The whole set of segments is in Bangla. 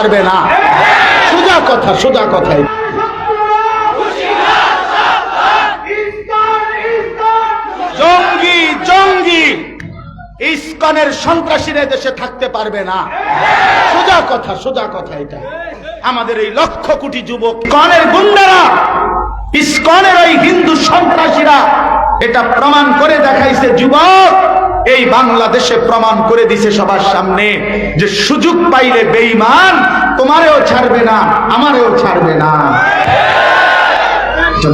পারবে না। সোজা কথা, সোজা কথাই। জঙ্গি জঙ্গি। ইস্কনের সন্ত্রাসীরা দেশে থাকতে পারবে না। সোজা কথা সোজা কথা এটা। আমাদের এই লক্ষ কোটি যুবক কনের গুন্ডারা, ইস্কনের ওই হিন্দু সন্ত্রাসীরা, এটা প্রমাণ করে দেখাইছে, যুবক। এই বাংলাদেশে প্রমাণ করে দিছে সবার সামনে যে সুযোগ পাইলে বেঈমান তোমারেও ছাড়বে না, আমারেও ছাড়বে না।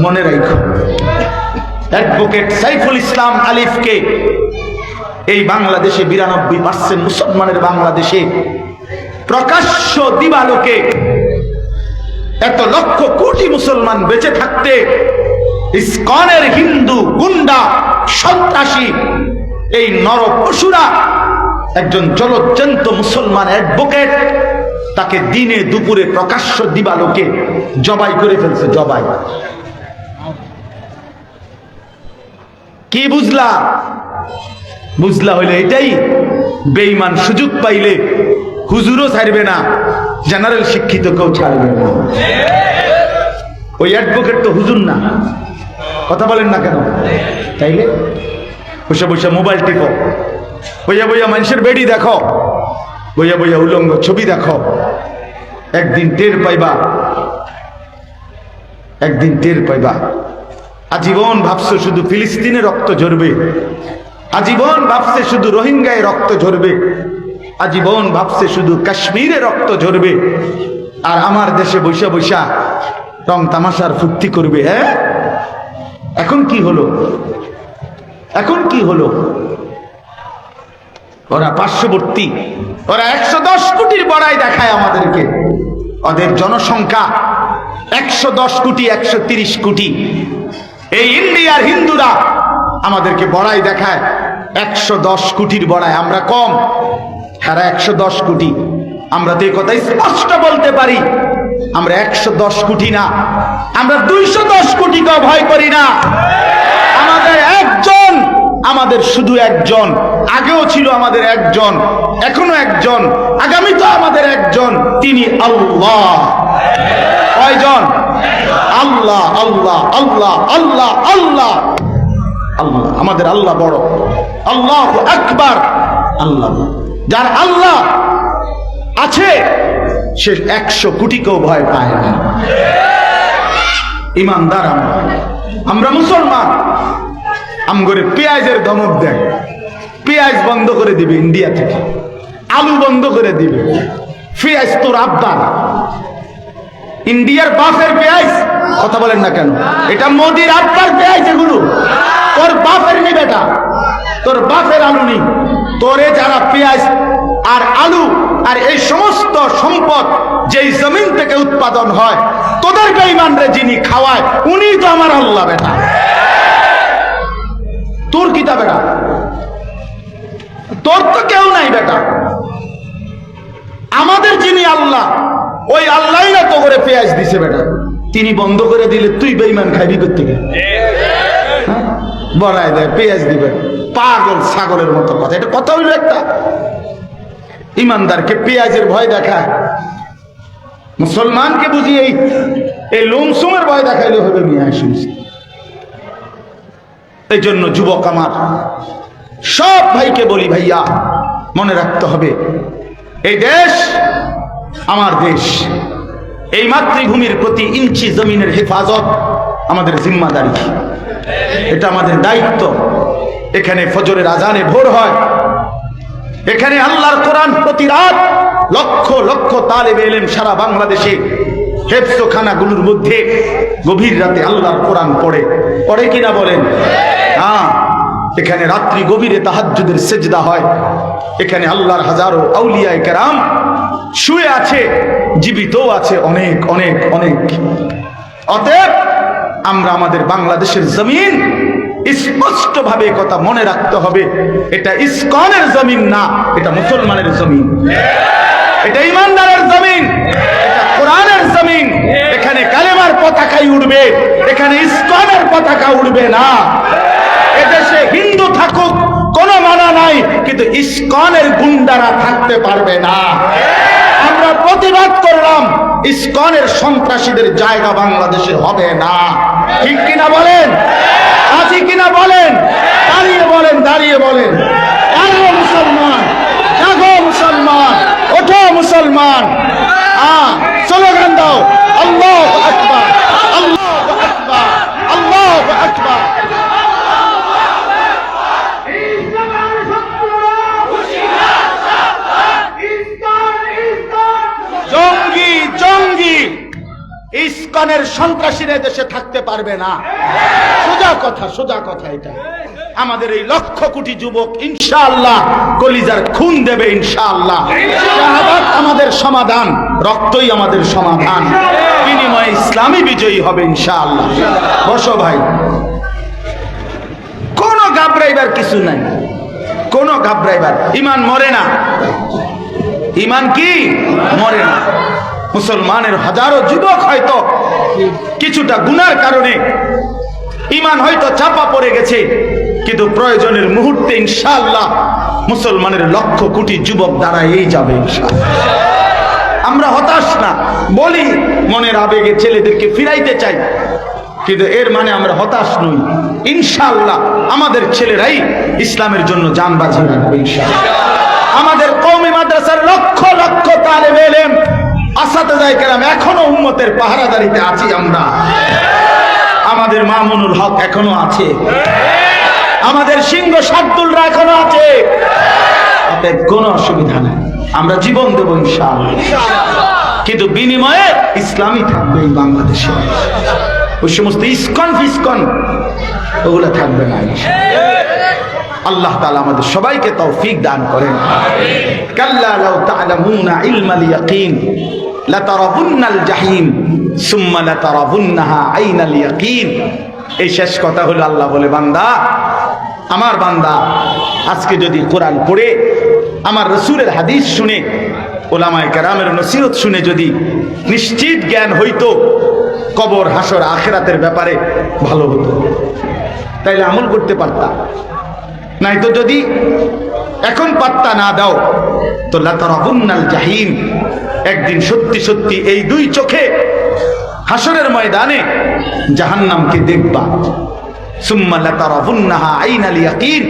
মনে রাখো অ্যাডভোকেট সাইফুল ইসলাম আলিফকে এই বাংলাদেশে বিরানব্বই পার্সেন্ট মুসলমানের বাংলাদেশে প্রকাশ্য দিবালোকে এত লক্ষ কোটি মুসলমান বেঁচে থাকতে ইস্কনের হিন্দু গুন্ডা সন্ত্রাসী এই নর পশুরা একজন জলজ্জন্ত মুসলমান অ্যাডভোকেট, তাকে দিনে দুপুরে প্রকাশ্য দিবালোকে জবাই করে ফেলছে, জবাই। কি বুঝলা? বুঝলা হইলে এটাই, বেঈমান সুযোগ পাইলে হুজুরও ছাড়বে না, জেনারেল শিক্ষিত কেউ ছাড়বে না। ওই অ্যাডভোকেট তো হুজুর না, কথা বলেন না কেন? তাইলে? বসে বসে মোবাইল টিপো। বইয়া বইয়া মানুষের বেডি দেখো। বইয়া বইয়া উলঙ্গ ছবি দেখো। একদিন টের পাইবা। একদিন টের পাইবা। আজীবন ভাবছ শুধু ফিলিস্তিনে রক্ত ঝরবে। আজীবন ভাবছে শুধু রোহিঙ্গায় রক্ত ঝরবে। আজীবন ভাবছে শুধু কাশ্মীরে রক্ত ঝরবে। আর আমার দেশে বৈশা বৈশা রং তামাশার ফুর্তি করবে হ্যাঁ? এখন কি হলো? এখন কি হলো? ওরা পার্শ্ববর্তী, ওরা একশো দশ কোটির বড়াই দেখায় আমাদেরকে। ওদের জনসংখ্যা একশো দশ কোটি, একশো তিরিশ কোটি। এই ইন্ডিয়ার হিন্দুরা আমাদেরকে বড়াই দেখায়, একশো দশ কোটির বড়াই। আমরা কম হ্যাঁ একশো দশ কোটি। আমরা তো এই কথা স্পষ্ট বলতে পারি, আমরা একশো দশ কোটি না, আমরা দুইশো দশ কোটিকেও ভয় করি না। আমাদের একজন, আমাদের শুধু একজন। আগেও ছিল আমাদের একজন, এখনও একজন আগামী তো আমাদের একজন, তিনি আল্লাহ। কয়জন? আল্লাহ আল্লাহ আল্লাহ আল্লাহ আল্লাহ। আল্লাহ, আমাদের আল্লাহ বড়। আল্লাহ একবার আল্লাহ। যার আল্লাহ আছে, সে একশো কোটিকেও ভয় পায় না। ইমানদার আমরা। আমরা মুসলমান। আমগরে পেঁয়াজের ধমক দেয় পেঁয়াজ বন্ধ করে দিবে ইন্ডিয়া থেকে। আলু বন্ধ করে দিবে। পেঁয়াজ তোর আব্বার ইন্ডিয়ার বাপের পেঁয়াজ, কথা বলেন না কেন? এটা মোদির আব্বার পেঁয়াজ এগুলো। তোর বাপের নি বেটা? তোর বাপের আলু নি। তোরে যারা পেঁয়াজ আর আলু আর এই সমস্ত সম্পদ যেই জমিন থেকে উৎপাদন হয় তোদের বেঈমান রে যিনি খাওয়ায় উনি তো আমার আল্লাহ বেটা। তোর কিতা বেটা? তোর তো কেউ নাই বেটা। আমাদের যিনি আল্লাহ, ওই আল্লাহ না তো করে পেঁয়াজ দিছে বেটা। তিনি বন্ধ করে দিলে তুই বেইমান খাইবি করতে বড়াই দেয়, পেঁয়াজ দিবে। পাগল, ছাগলের মতো কথা। এটা কথা হইল একটা। ইমানদারকে পেঁয়াজের ভয় দেখায়। মুসলমানকে বুঝি এই এই লুমসুমের ভয় দেখাইলে হবে মিয়া শুনছি এই জন্য যুবক আমার, সব ভাইকে বলি ভাইয়া, মনে রাখতে হবে, এই দেশ আমার দেশ। এই মাতৃভূমির প্রতি ইঞ্চি জমিনের হেফাজত আমাদের জিম্মাদারি। এটা আমাদের দায়িত্ব। এখানে ফজরের আজানে ভোর হয়। এখানে আল্লাহর কোরআন প্রতি রাত লক্ষ লক্ষ তালেবে এলেম সারা বাংলাদেশে হেফসোখানাগুলোর মধ্যে গভীর রাতে আল্লাহর কোরআন পড়ে। পড়ে কিনা বলেন? হ্যাঁ। এখানে রাত্রি গভীরে তাহাজ্জুদের সেজদা হয়। এখানে আল্লাহর হাজারো আউলিয়ায় কেরাম শুয়ে আছে, জীবিতও আছে অনেক অনেক অনেক। অতএব আমরা আমাদের বাংলাদেশের জমিন স্পষ্ট ভাবে কথা মনে রাখতে হবে। এটা ইস্কনের জমিন না, এটা মুসলমানের জমিন। এটা ইমানদারের জমিন, এটা কোরআনের এখানে কালেমার উঠবে এখানে ইস্কনের পতাকা না। হিন্দু থাকুক, কোনো মানা নাই, কিন্তু ইস্কনের থাকতে পারবে না। আমরা প্রতিবাদ করলাম, ইসকনের সন্ত্রাসীদের জায়গা বাংলাদেশে হবে না। ঠিক কিনা বলেন? আছি কিনা বলেন? দাঁড়িয়ে বলেন দাঁড়িয়ে বলেন। মুসলমান, জাগো মুসলমান, ওঠো মুসলমান। হ্যাঁ স্লোগান দাও, আল্লাহ আকবার আল্লাহ আকবার জঙ্গি জঙ্গি ইস্কনের সন্ত্রাসীরা দেশে থাকতে পারবে না। সোজা কথা সোজা কথা এটা। আমাদের এই লক্ষ কোটি যুবক ইনশাআল্লাহ কলিজার খুন দেবে ইনশাআল্লাহ। আমাদের সমাধান, রক্তই আমাদের সমাধান। বিনিময়ে ইসলামী বিজয়ী হবে ইনশাআল্লাহ। বসো ভাই। কোনো ঘাবড়াইবার কিছু নাই। কোনো ঘাবড়াইবার। ইমান মরে না। ইমান কি? মরে না। মুসলমানের হাজারো যুবক হয়তো কিছুটা গুনার কারণে ইমান হয়তো চাপা পড়ে গেছে, কিন্তু প্রয়োজনের মুহূর্তে ইনশাল্লাহ মুসলমানের লক্ষ কোটি যুবক দাঁড়াইয়েই যাবে আমরা হতাশ না, বলি মনের আবেগে ছেলেদেরকে ফিরাইতে চাই, কিন্তু এর মানে আমরা হতাশ নই। ইনশাল্লাহ আমাদের ছেলেরাই ইসলামের জন্য জান বাজি রাখবে ইনশাআল্লাহ। আমাদের কৌমি মাদ্রাসার লক্ষ লক্ষ তালেব এলেম আসাতে যাই কেরাম, এখনও উম্মতের পাহারাদারিতে আছি আমরা। আমাদের মামুনুল হক এখনও আছে। আমাদের সিংহ শার্দুলরা এখনও আছে। অতএব কোনো অসুবিধা নেই। আমরা জীবন দেবো ইনশাআল্লাহ। কিন্তু বিনিময়ে ইসলামই থাকবে এই বাংলাদেশে। ওই সমস্ত ইস্কন ফিস্কন, ওগুলো থাকবে না আল্লাহ তালা আমাদের সবাইকে তৌফিক দান করেন। কাল্লা ইয়াকিন সুম্মা ইয়াকিন। এই শেষ কথা আল্লাহ বলে আমার বান্দা, আজকে যদি কোরআন পড়ে, আমার হাদিস শুনে, ওলামায় শুনে যদি নিশ্চিত জ্ঞান হইতো, কবর হাসর আখেরাতের ব্যাপারে ভালো হতো। তাইলে আমল করতে পারতাম। নাই তো যদি এখন পাত্তা না দাও, তো লাতারাবুন্নাল জাহিম একদিন সত্যি সত্যি এই দুই চোখে হাসরের ময়দানে জাহান্নামকে দেখবা। সুম্মা লাতারাবুন্নাহা আইনাল ইয়াকিন।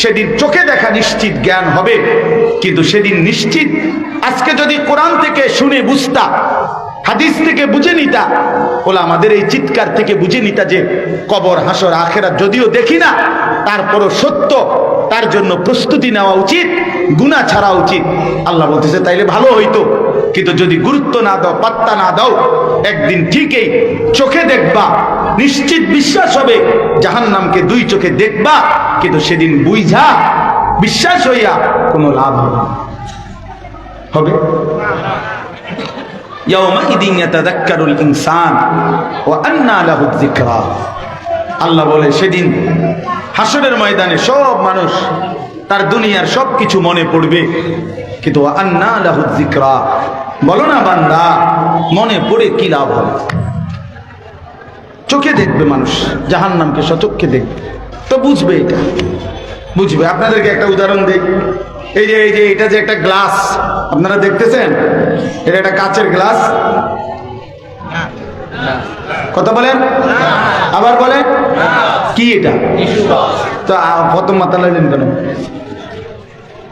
সেদিন চোখে দেখা নিশ্চিত জ্ঞান হবে, কিন্তু সেদিন নিশ্চিত আজকে যদি কোরআন থেকে শুনে বুঝতা, হাদিস থেকে বুঝে নিতা, ওলা আমাদের এই চিৎকার থেকে বুঝে নিতা যে কবর, হাসর আখেরা যদিও দেখি না তারপরও সত্য, তার জন্য প্রস্তুতি নেওয়া উচিত গুণা ছাড়া উচিত। আল্লাহ বলতেছে, তাইলে ভালো হইতো। কিন্তু যদি গুরুত্ব না দাও, পাত্তা না দাও, একদিন ঠিকই চোখে দেখবা, নিশ্চিত বিশ্বাস হবে জাহান নামকে দুই চোখে দেখবা, কিন্তু সেদিন বুঝা বিশ্বাস হইয়া কোনো লাভ হবে। হবে? ইনসান, ওয়া আন্না লাহু যিকরা। আল্লাহ বলে, সেদিন হাসরের ময়দানে সব মানুষ তার দুনিয়ার সব কিছু মনে পড়বে। কিন্তু আন্না বলো না, বান্দা, মনে পড়ে কি লাভ হবে? চোখে দেখবে মানুষ, জাহান্নামকে সচক্ষে দেখবে। তো বুঝবে এটা। বুঝবে। আপনাদেরকে একটা উদাহরণ দেখ এই যে এই যে, এটা যে একটা গ্লাস, আপনারা দেখতেছেন? এটা একটা কাচের গ্লাস? কথা বলেন? আবার বলেন? কি এটা? তো প্রথম মাথা লাগলেন কেন?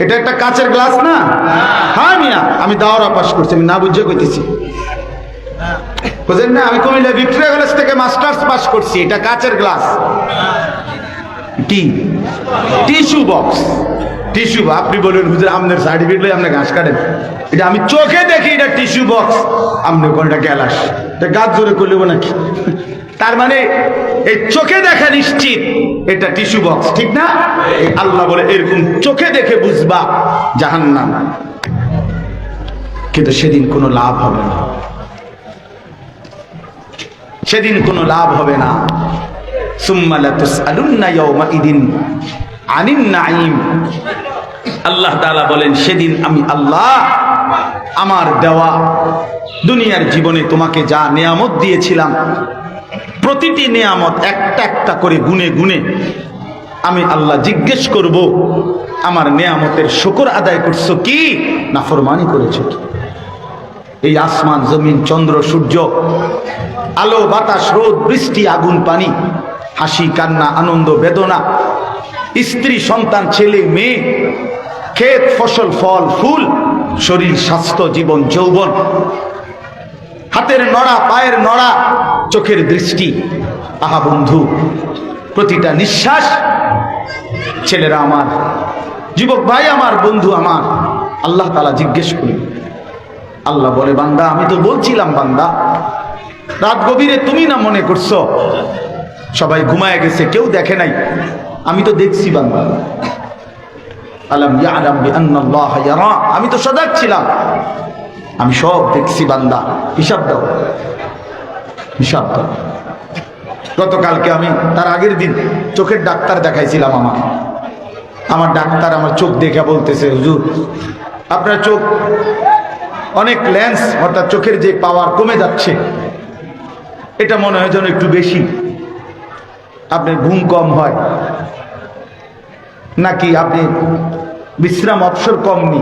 এটা একটা কাচের গ্লাস না? হ্যাঁ মিয়া, আমি দাওরা পাস করছি, আমি না বুঝে কইতেছি। বুঝলেন না, আমি কুমিল্লা ভিক্টোরিয়া কলেজ থেকে মাস্টার্স পাস করছি, এটা কাচের গ্লাস। কি? Tissue box. টিস্যু আপনি বলুন, হুজুর, আপনার সার্টিফিকেট লই আপনি ঘাস কাটেন এটা আমি চোখে দেখি, এটা টিস্যু বক্স আপনি কোনটা গ্যালাস। এটা গাছ জোরে করলেব নাকি? তার মানে এই চোখে দেখা নিশ্চিত, এটা টিস্যু বক্স ঠিক না? আল্লাহ বলে, এরকম চোখে দেখে বুঝবা জাহান্নাম। কিন্তু সেদিন কোনো লাভ হবে না। সেদিন কোনো লাভ হবে না। সুম্মা লাতুসআলুন্না ইয়াওমাইদিন আনিন নাঈম। আল্লাহ তাআলা বলেন, সেদিন আমি আল্লাহ, আমার দেওয়া দুনিয়ার জীবনে তোমাকে যা নেয়ামত দিয়েছিলাম, প্রতিটি নেয়ামত একটা একটা করে গুনে গুনে আমি আল্লাহ জিজ্ঞেস করব, আমার নেয়ামতের শুকর আদায় করছ কি না ফরমানি করেছ কি? এই আসমান, জমিন, চন্দ্র, সূর্য, আলো, বাতাস, রোদ, বৃষ্টি, আগুন, পানি, হাসি, কান্না, আনন্দ, বেদনা স্ত্রী, সন্তান, ছেলে, মেয়ে, ক্ষেত, ফসল, ফল, ফুল, শরীর, স্বাস্থ্য, জীবন, যৌবন। হাতের নড়া, পায়ের নড়া, চোখের দৃষ্টি। আহা বন্ধু, প্রতিটা নিঃশ্বাস, ছেলেরা আমার, যুবক ভাই আমার, বন্ধু আমার, আল্লাহ তালা জিজ্ঞেস করি আল্লাহ বলে, বান্দা, আমি তো বলছিলাম, বান্দা, রাত গভীরে তুমি না মনে করছ? সবাই ঘুমায় গেছে, কেউ দেখে নাই। আমি তো দেখছি ইয়ারা। আমি তো সজাগ ছিলাম। আমি সব দেখছি বান্দা। হিসাব দাও। হিসাব দাও। গতকালকে আমি তার আগের দিন চোখের ডাক্তার দেখাইছিলাম আমার আমার ডাক্তার আমার চোখ দেখে বলতেছে, হুজুর, আপনার চোখ অনেক লেন্স অর্থাৎ চোখের যে পাওয়ার কমে যাচ্ছে, এটা মনে হয় যেন একটু বেশি। আপনার ঘুম কম হয়। নাকি আপনি বিশ্রাম অবসর কম নি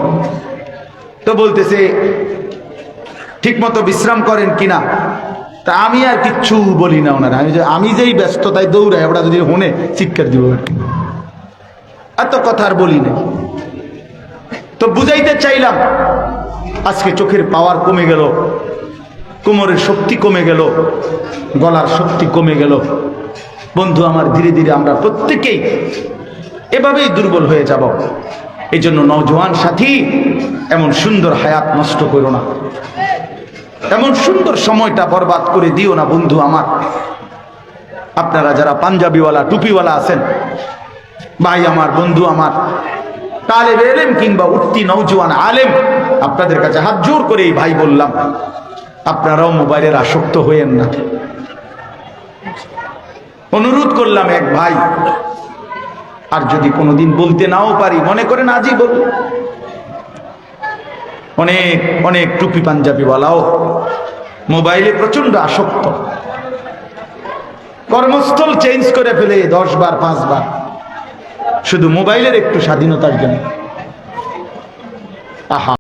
তো বলতেছে ঠিক মতো বিশ্রাম করেন কিনা? তা আমি আর কিচ্ছু বলি না ওনারা। আমি আমি যেই ব্যস্ততায় দৌড়াই, ওরা যদি হনে চিৎকার দিব। আর কি। এত কথা আর বলি না তো বুঝাইতে চাইলাম, আজকে চোখের পাওয়ার কমে গেল, কোমরের শক্তি কমে গেল, গলার শক্তি কমে গেল। বন্ধু, আমার ধীরে ধীরে আমরা প্রত্যেকেই এভাবেই দুর্বল হয়ে যাব। এই জন্য নওজোয়ান সাথী, এমন সুন্দর হায়াত নষ্ট করো না। এমন সুন্দর সময়টা বরবাদ করে দিও না বন্ধু আমার। আপনারা যারা পাঞ্জাবিওয়ালা, টুপিওয়ালা আছেন, ভাই আমার, বন্ধু আমার, তালেব এলেম কিংবা উঠতি নৌজওয়ান আলেম, আপনাদের কাছে হাত জোর করে এই ভাই বললাম, আপনারাও মোবাইলের আসক্ত হইয়েন না। অনুরোধ করলাম এক ভাই। আর যদি কোনোদিন বলতে নাও পারি, মনে করেন আজই বল অনেক অনেক টুপি পাঞ্জাবি বলাও মোবাইলে প্রচণ্ড আসক্ত। কর্মস্থল চেঞ্জ করে ফেলে দশ বার পাঁচ বার শুধু মোবাইলের একটু স্বাধীনতার জন্য। আহা।